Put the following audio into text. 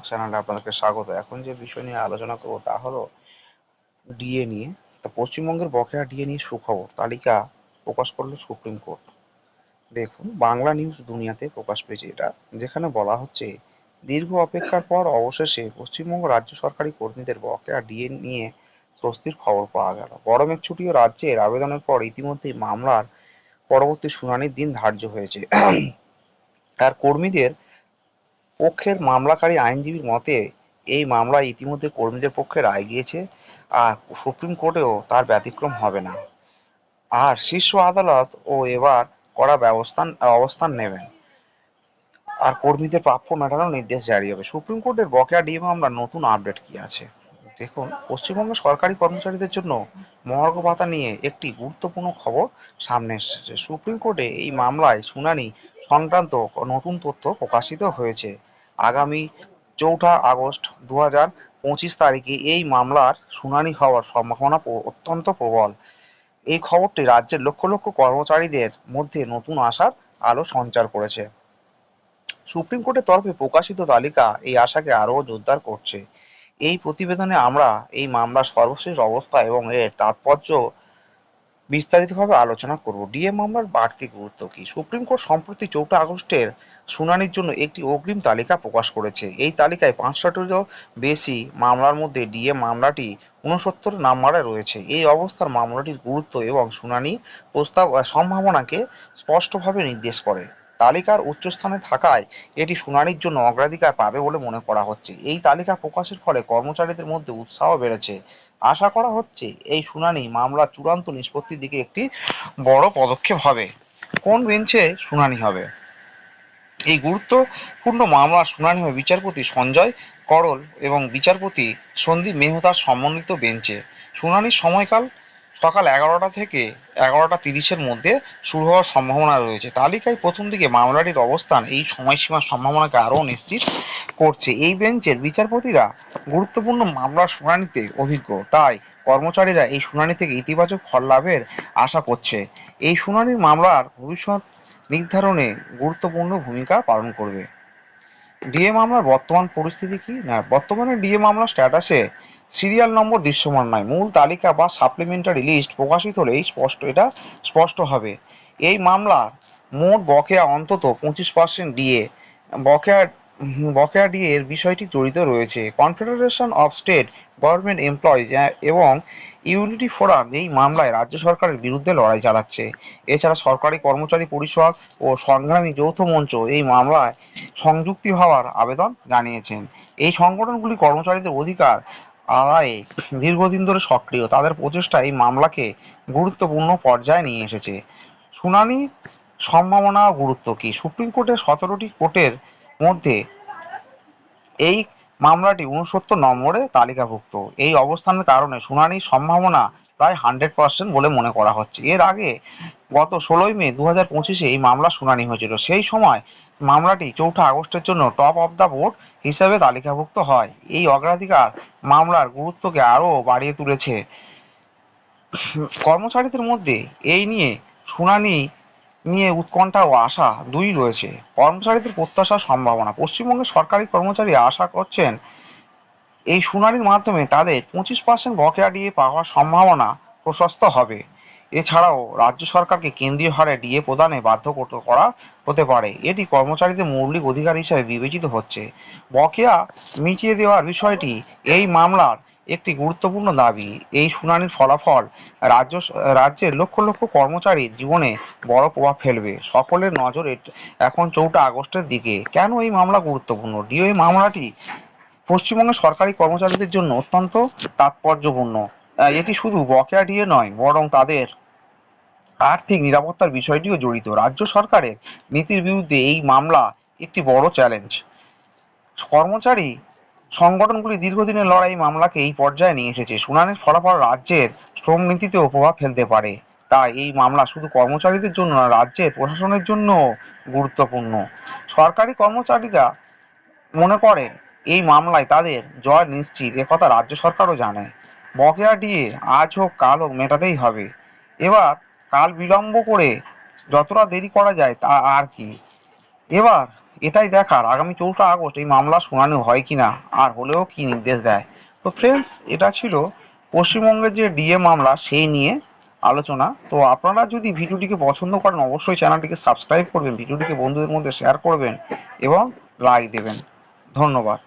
চ্যানেলে আপনাদেরকে স্বাগত। এখন যে বিষয় নিয়ে আলোচনা করব তা হলো ডিএ নিয়ে। তা পশ্চিমবঙ্গের বকেয়া ডিএ নিয়ে সুখবর, তালিকা প্রকাশ করল সুপ্রিম কোর্ট। দেখুন, বাংলা নিউজ দুনিয়াতে প্রকাশ পেয়েছে এটা, যেখানে বলা হচ্ছে, দীর্ঘ অপেক্ষার পর অবশেষে পশ্চিমবঙ্গ রাজ্য সরকারি কর্মীদের বকেয়া ডিএ নিয়ে স্বস্তির খবর পাওয়া গেল। গরমের ছুটি ও রাজ্যের আবেদনের পর ইতিমধ্যেই মামলার পরবর্তী শুনানির দিন ধার্য হয়েছে। আর কর্মীদের পক্ষের মামলাকারী আইনজীবীর মতে, এই মামলায় ইতিমধ্যে কর্মীদের পক্ষে রায় গিয়েছে আর সুপ্রিম কোর্টেও তার ব্যতিক্রম হবে না। আর শীর্ষ আদালত ও এবার কড়া ব্যবস্থান, অবস্থান নেবেন। আর কর্মীদের প্রাপ্য মেটানোর নির্দেশ জারি হবে। সুপ্রিম কোর্টের বকেয়া ডিএ মামলার নতুন আপডেট কি আছে? দেখুন পশ্চিমবঙ্গের সরকারি কর্মচারীদের জন্য মহার্ঘ ভাতা নিয়ে একটি গুরুত্বপূর্ণ খবর সামনে এসেছে। সুপ্রিম কোর্টে এই মামলায় শুনানি সংক্রান্ত নতুন তথ্য প্রকাশিত হয়েছে। আগামী চৌঠা আগস্ট দু হাজার পঁচিশ তারিখে এই মামলার শুনানি হওয়ার সম্ভাবনা অত্যন্ত প্রবল। এই খবরটি রাজ্যের লক্ষ লক্ষ কর্মচারীদের মধ্যে নতুন আশার আলো সঞ্চার করেছে। সুপ্রিম কোর্টের তরফে প্রকাশিত তালিকা এই আশাকে আরও জোরদার করছে। এই প্রতিবেদনে আমরা এই মামলার সর্বশেষ অবস্থা এবং এর তাৎপর্য বিস্তারিতভাবে আলোচনা করব। ডিএ মামলার বাড়তি গুরুত্ব কি? সুপ্রিম কোর্ট সম্প্রতি চৌঠা আগস্টের শুনানির জন্য একটি অগ্রিম তালিকা প্রকাশ করেছে। এই তালিকায় পাঁচশোটিরও বেশি মামলার মধ্যে ডিএ মামলাটি ঊনসত্তর নাম্বারে রয়েছে। এই অবস্থার মামলাটির গুরুত্ব এবং শুনানি প্রস্তাব সম্ভাবনাকে স্পষ্টভাবে নির্দেশ করে। তালিকার উচ্চস্থানে থাকায় এটি শুনানির জন্য অগ্রাধিকার পাবে বলে মনে করা হচ্ছে। এই তালিকা প্রকাশের ফলে কর্মচারীদের মধ্যে উৎসাহ বেড়েছে। আশা করা হচ্ছে এই শুনানি মামলার চূড়ান্ত নিষ্পত্তির দিকে একটি বড় পদক্ষেপ হবে। কোন বেঞ্চে শুনানি হবে? এই গুরুত্বপূর্ণ মামলার শুনানি হবে বিচারপতি সঞ্জয় করল এবং বিচারপতি সন্দীপ মেহতার সমন্বিত বেঞ্চে। শুনানির সময়কাল সকাল এগারোটা থেকে এগারোটা তিরিশের মধ্যে শুরু হওয়ার সম্ভাবনা রয়েছে। তালিকায় প্রথম দিকে মামলাটির অবস্থান এই সময়সীমার সম্ভাবনাকে আরও নিশ্চিত করছে। এই বেঞ্চের বিচারপতিরা গুরুত্বপূর্ণ মামলার শুনানিতে অভিজ্ঞ। তাই কর্মচারীরা এই শুনানি থেকে ইতিবাচক ফল লাভের আশা করছে। এই শুনানির মামলার ভবিষ্যৎ নির্ধারণে গুরুত্বপূর্ণ ভূমিকা পালন করবে। ডিএ মামলার বর্তমান পরিস্থিতি কি? না, বর্তমানে ডিএ মামলার স্ট্যাটাসে সিরিয়াল নম্বর দৃশ্যমান নয়। মূল তালিকা বা সাপ্লিমেন্টারি লিস্ট প্রকাশিত হলেই স্পষ্ট, এটা স্পষ্ট হবে। এই মামলার মোট বকেয়া অন্তত পঁচিশ পার্সেন্ট ডিএ বকেয়া বকেয়া ডিএ এর বিষয়টি জড়িত রয়েছে। Confederation of state government employees এবং ইউনিটি ফোরাম এই মামলায় রাজ্য সরকারের বিরুদ্ধে লড়াই চালাচ্ছে। এছাড়া সরকারি কর্মচারী পরিষদ ও সংগ্রামী যৌথ মঞ্চ এই মামলায় সংযুক্তি হওয়ার আবেদন জানিয়েছেন। এই সংগঠনগুলি কর্মচারীদের অধিকার আদায়ে দীর্ঘদিন ধরে সক্রিয়। তাদের প্রচেষ্টায় এই মামলাকে গুরুত্বপূর্ণ পর্যায়ে নিয়ে এসেছে। শুনানি সম্ভাবনা গুরুত্ব কি? সুপ্রিম কোর্টের সতেরোটি কোর্টের মধ্যে এই মামলাটি উনসত্তর নম্বরে তালিকাভুক্ত। এই অবস্থানের কারণে শুনানির সম্ভাবনা প্রায় হান্ড্রেড পার্সেন্ট বলে মনে করা হচ্ছে। এর আগে গত ষোলোই মে দু হাজার পঁচিশে এই মামলা শুনানি হয়েছিল। সেই সময় মামলাটি চৌঠা আগস্টের জন্য টপ অফ দ্য বোর্ড হিসেবে তালিকাভুক্ত হয়। এই অগ্রাধিকার মামলার গুরুত্বকে আরও বাড়িয়ে তুলেছে। কর্মচারীদের মধ্যে এই নিয়ে শুনানি নিয়ে উৎকণ্ঠা ও আশা দুই রয়েছে। কর্মচারীদের প্রত্যাশার সম্ভাবনা। পশ্চিমবঙ্গের সরকারি কর্মচারী আশা করছেন এই শুনানির মাধ্যমে তাদের পঁচিশ পার্সেন্ট বকেয়া ডিএ পাওয়ার সম্ভাবনা প্রশস্ত হবে। এছাড়াও রাজ্য সরকারকে কেন্দ্রীয় হারে ডিএ প্রদানে বাধ্য করতে করা হতে পারে। এটি কর্মচারীদের মৌলিক অধিকার হিসেবে বিবেচিত হচ্ছে। বকেয়া মিটিয়ে দেওয়ার বিষয়টি এই মামলার একটি গুরুত্বপূর্ণ দাবি। এই শুনানির ফলাফল রাজ্য রাজ্যের লক্ষ লক্ষ কর্মচারীর জীবনে বড় প্রভাব ফেলবে। সকলের নজর এখন চৌঠা আগস্টের দিকে। কেন এই মামলা গুরুত্বপূর্ণ? ডিও মামলাটি পশ্চিমবঙ্গের সরকারি কর্মচারীদের জন্য অত্যন্ত তাৎপর্যপূর্ণ। এটি শুধু বকেয়া ডিএ নয়, বরং তাদের আর্থিক নিরাপত্তার বিষয়টিও জড়িত। রাজ্য সরকারের নীতির বিরুদ্ধে এই মামলা একটি বড় চ্যালেঞ্জ। কর্মচারী সংগঠনগুলি দীর্ঘদিনের লড়াই মামলাকে এই পর্যায়ে নিয়ে এসেছে। শুনানির ফলাফল রাজ্যের শ্রম নীতিতেও প্রভাব ফেলতে পারে। তাই এই মামলা শুধু কর্মচারীদের জন্য না রাজ্যের প্রশাসনের জন্য গুরুত্বপূর্ণ। সরকারি কর্মচারীরা মনে করেন এই মামলায় তাদের জয় নিশ্চিত একথা রাজ্য সরকারও জানে। বকেয়া ডিএ আজ হোক, কাল হোক, মেটাতেই হবে। এবার কাল বিলম্ব করে যতটা দেরি করা যায় তা আর কি। এবার এটাই দেখার, আগামী চৌঠা আগস্ট এই মামলা শুনানি হয় কি না আর হলেও কি নির্দেশ দেয়? তো ফ্রেন্ডস এটা ছিল পশ্চিমবঙ্গের যে ডিএ মামলা, সেই নিয়ে আলোচনা। তো আপনারা যদি ভিডিওটিকে পছন্দ করেন, অবশ্যই চ্যানেলটিকে সাবস্ক্রাইব করবেন, ভিডিওটিকে বন্ধুদের মধ্যে শেয়ার করবেন এবং লাইক দেবেন। ধন্যবাদ।